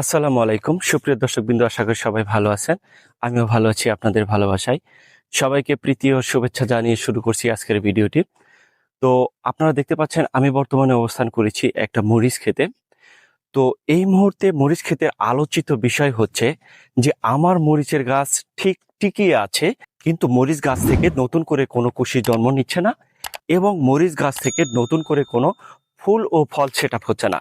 আসসালামু আলাইকুম। সুপ্রিয় দর্শক বিন্দু আশা করি সবাই ভালো আছেন। আমিও ভালো আছি আপনাদের ভালোবাসায়। সবাইকে প্রীতি ও শুভেচ্ছা জানিয়ে শুরু করছি আজকের ভিডিওটি। তো আপনারা দেখতে পাচ্ছেন, আমি বর্তমানে অবস্থান করেছি একটা মরিচ খেতে তো এই মুহূর্তে মরিচ ক্ষেতের আলোচিত বিষয় হচ্ছে যে, আমার মরিচের গাছ ঠিক ঠিকই আছে, কিন্তু মরিচ গাছ থেকে নতুন করে কোনো কুশি জন্ম নিচ্ছে না এবং মরিচ গাছ থেকে নতুন করে কোনো ফুল ও ফল সেট হচ্ছে না।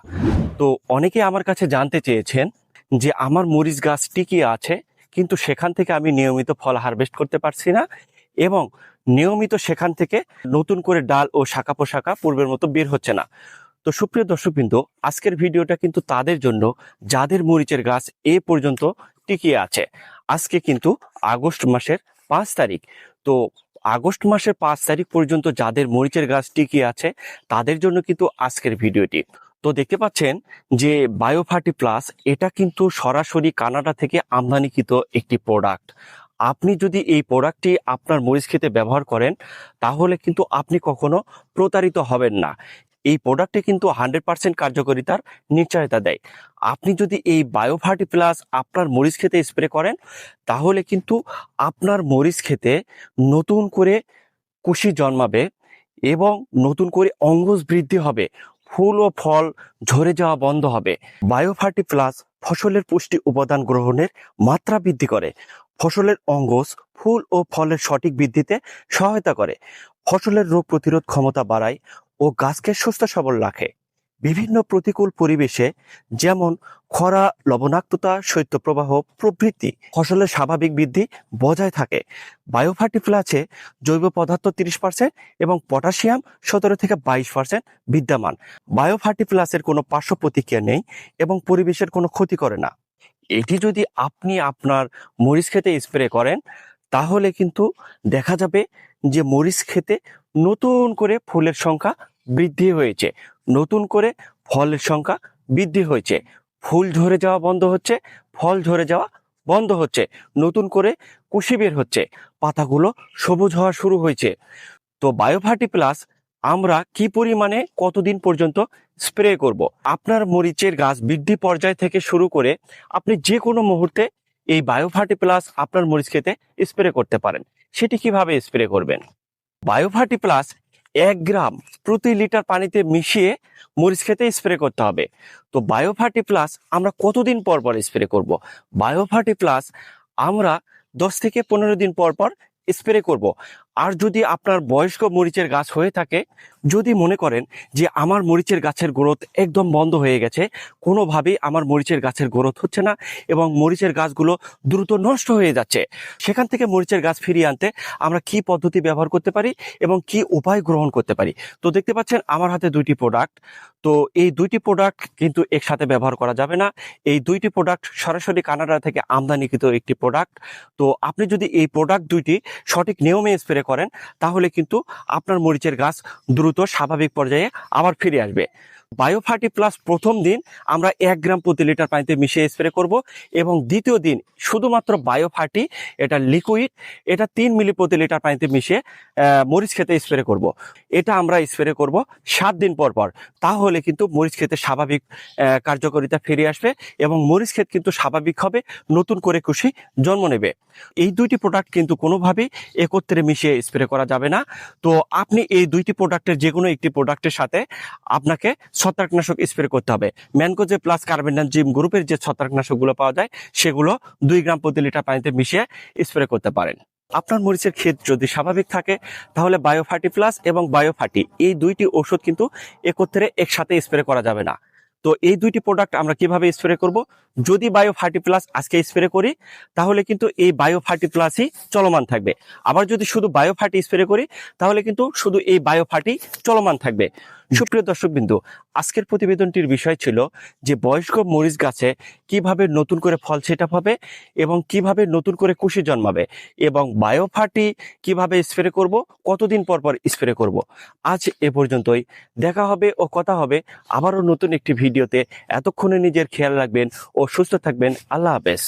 তো অনেকে আমার কাছে জানতে চেয়েছেন যে আমার মরিচ গাছ টিকিয়ে আছে, কিন্তু সেখান থেকে আমি নিয়মিত ফল হারভেস্ট করতে পারছি না এবং নিয়মিত সেখান থেকে নতুন করে ডাল ও শাখা পোশাকা পূর্বের মতো বের হচ্ছে না। তো সুপ্রিয় দর্শক দর্শকবৃন্দ, আজকের ভিডিওটা কিন্তু তাদের জন্য যাদের মরিচের গাছ এ পর্যন্ত টিকিয়ে আছে। আজকে কিন্তু আগস্ট মাসের পাঁচ তারিখ। তো আগস্ট মাসের পাঁচ তারিখ পর্যন্ত যাদের মরিচের গাছ টিকিয়ে আছে, তাদের জন্য কিন্তু আজকের ভিডিওটি। তো দেখতে পাচ্ছেন যে বায়োফার্টি প্লাস এটা কিন্তু সরাসরি কানাডা থেকে আমদানিকৃত একটি প্রোডাক্ট আপনি যদি এই প্রোডাক্টটি আপনার মরিচ খেতে ব্যবহার করেন, তাহলে কিন্তু আপনি কখনো প্রতারিত হবেন না। এই প্রোডাক্টে কিন্তু হান্ড্রেড পার্সেন্ট কার্যকারিতার নিশ্চয়তা দেয়। আপনি যদি এই বায়োফার্টি প্লাস আপনার মরিচ খেতে স্প্রে করেন, তাহলে কিন্তু আপনার মরিচ খেতে নতুন করে কুশি জন্মাবে এবং নতুন করে অঙ্গজ বৃদ্ধি হবে। ফুল ও ফল ঝরে যাওয়া বন্ধ হবে। বায়োফার্টি প্লাস ফসলের পুষ্টি উপাদান গ্রহণের মাত্রা বৃদ্ধি করে। ফসলের অঙ্গস ফুল ও ফলের সঠিক বৃদ্ধিতে সহায়তা করে। ফসলের রোগ প্রতিরোধ ক্ষমতা বাড়ায় ও গাছকে সুস্থ সবল রাখে। বিভিন্ন প্রতিকূল পরিবেশে, যেমন খরা, লবণাক্ততা, শৈত্যপ্রবাহ প্রভৃতি ফসলের স্বাভাবিক বৃদ্ধি বজায় থাকে। বায়োফার্টি প্লাসে জৈব পদার্থ তিরিশ পার্সেন্ট এবং পটাশিয়াম সতেরো থেকে বাইশ পার্সেন্ট বিদ্যমান। বায়োফার্টি প্লাসের কোনো পার্শ্ব প্রতিক্রিয়া নেই এবং পরিবেশের কোনো ক্ষতি করে না। এটি যদি আপনি আপনার মরিচ খেতে স্প্রে করেন, তাহলে কিন্তু দেখা যাবে যে মরিচ খেতে নতুন করে ফুলের সংখ্যা বৃদ্ধি হয়েছে। নতুন করে ফলের সংখ্যা বৃদ্ধি হয়েছে। ফুল ঝরে যাওয়া বন্ধ হচ্ছে, ফল ঝরে যাওয়া বন্ধ হচ্ছে, নতুন করে কুশি বের হচ্ছে, পাতাগুলো সবুজ হওয়া শুরু হয়েছে। তো বায়োফার্টি প্লাস আমরা কি পরিমাণে কতদিন পর্যন্ত স্প্রে করব? আপনার মরিচের গাছ বৃদ্ধি পর্যায় থেকে শুরু করে আপনি যে কোনো মুহূর্তে এই বায়োফার্টি প্লাস আপনার মরিচ খেতে স্প্রে করতে পারেন। সেটি কীভাবে স্প্রে করবেন? বায়োফার্টি প্লাস এক গ্রাম প্রতি লিটার পানিতে মিশিয়ে মরিচ খেতে স্প্রে করতে হবে। তো বায়োফার্টি প্লাস আমরা কতদিন পর পর স্প্রে করব? বায়োফার্টি প্লাস আমরা দশ থেকে পনেরো দিন পর পর স্প্রে করব। আর যদি আপনার বয়স্ক মরিচের গাছ হয়ে থাকে, যদি মনে করেন যে আমার মরিচের গাছের গ্রোথ একদম বন্ধ হয়ে গেছে, কোনোভাবেই আমার মরিচের গাছের গ্রোথ হচ্ছে না এবং মরিচের গাছগুলো দ্রুত নষ্ট হয়ে যাচ্ছে। সেখান থেকে মরিচের গাছ ফিরিয়ে আনতে আমরা কি পদ্ধতি ব্যবহার করতে পারি এবং কি উপায় গ্রহণ করতে পারি? তো দেখতে পাচ্ছেন আমার হাতে দুইটি প্রোডাক্ট তো এই দুইটি প্রোডাক্ট কিন্তু একসাথে ব্যবহার করা যাবে না। এই দুইটি প্রোডাক্ট সরাসরি কানাডা থেকে আমদানিকৃত একটি প্রোডাক্ট তো আপনি যদি এই প্রোডাক্ট দুইটি সঠিক নিয়মে স্প্রে করেন, তাহলে কিন্তু আপনার মরিচের গাছ দ্রুত স্বাভাবিক পর্যায়ে আবার ফিরে আসবে বায়োফার্টি প্লাস প্রথম দিন আমরা এক গ্রাম প্রতি লিটার পানিতে মিশিয়ে স্প্রে করব এবং দ্বিতীয় দিন শুধুমাত্র বায়োফার্টি এটা লিকুইড এটা তিন মিলি প্রতি লিটার পানিতে মিশিয়ে মরিচ খেতে স্প্রে করব। এটা আমরা স্প্রে করব সাত দিন পর পর, তাহলে কিন্তু মরিচ খেতে স্বাভাবিক কার্যকারিতা ফিরে আসবে এবং মরিচ ক্ষেত কিন্তু স্বাভাবিক হবে, নতুন করে খুশি জন্ম নেবে এই দুইটি প্রোডাক্ট কিন্তু কোনোভাবেই একত্রে মিশিয়ে স্প্রে করা যাবে না। তো আপনি এই দুইটি প্রোডাক্টের যে কোনো একটি প্রোডাক্টের সাথে আপনাকে ছত্রাকনাশক স্প্রে করতে হবে। ম্যানকোজে প্লাস কার্বেন্ডান জিম গ্রুপের যে ছত্রাকনাশকগুলো পাওয়া যায়, সেগুলো দুই গ্রাম প্রতি লিটার পানিতে মিশিয়ে স্প্রে করতে পারেন। আপনার মরিচের ক্ষেত যদি স্বাভাবিক থাকে, তাহলে বায়োফার্টি প্লাস এবং বায়োফার্টি এই দুইটি ওষুধ কিন্তু একত্রে একসাথে স্প্রে করা যাবে না। তো এই দুইটি প্রোডাক্ট আমরা কীভাবে স্প্রে করব? যদি বায়ো ফার্টি প্লাস আজকে স্প্রে করি, তাহলে কিন্তু এই বায়ো ফার্টি প্লাসই চলমান থাকবে। আবার যদি শুধু বায়ো ফার্টি স্প্রে করি, তাহলে কিন্তু শুধু এই বায়ো ফার্টি চলমান থাকবে। সুপ্রিয় দর্শক বিন্দু আজকের প্রতিবেদনটির বিষয় ছিল যে বয়স্ক মরিচ গাছে কীভাবে নতুন করে ফল সেটা হবে এবং কীভাবে নতুন করে কুশি জন্মাবে এবং বায়োফাটি কীভাবে স্প্রে করব, কতদিন পর পর স্প্রে করব। আজ এ পর্যন্তই। দেখা হবে ও কথা হবে আবারও নতুন একটি ভিডিওতে। এতক্ষণে নিজের খেয়াল রাখবেন ও সুস্থ থাকবেন। আল্লাহ হাফেজ।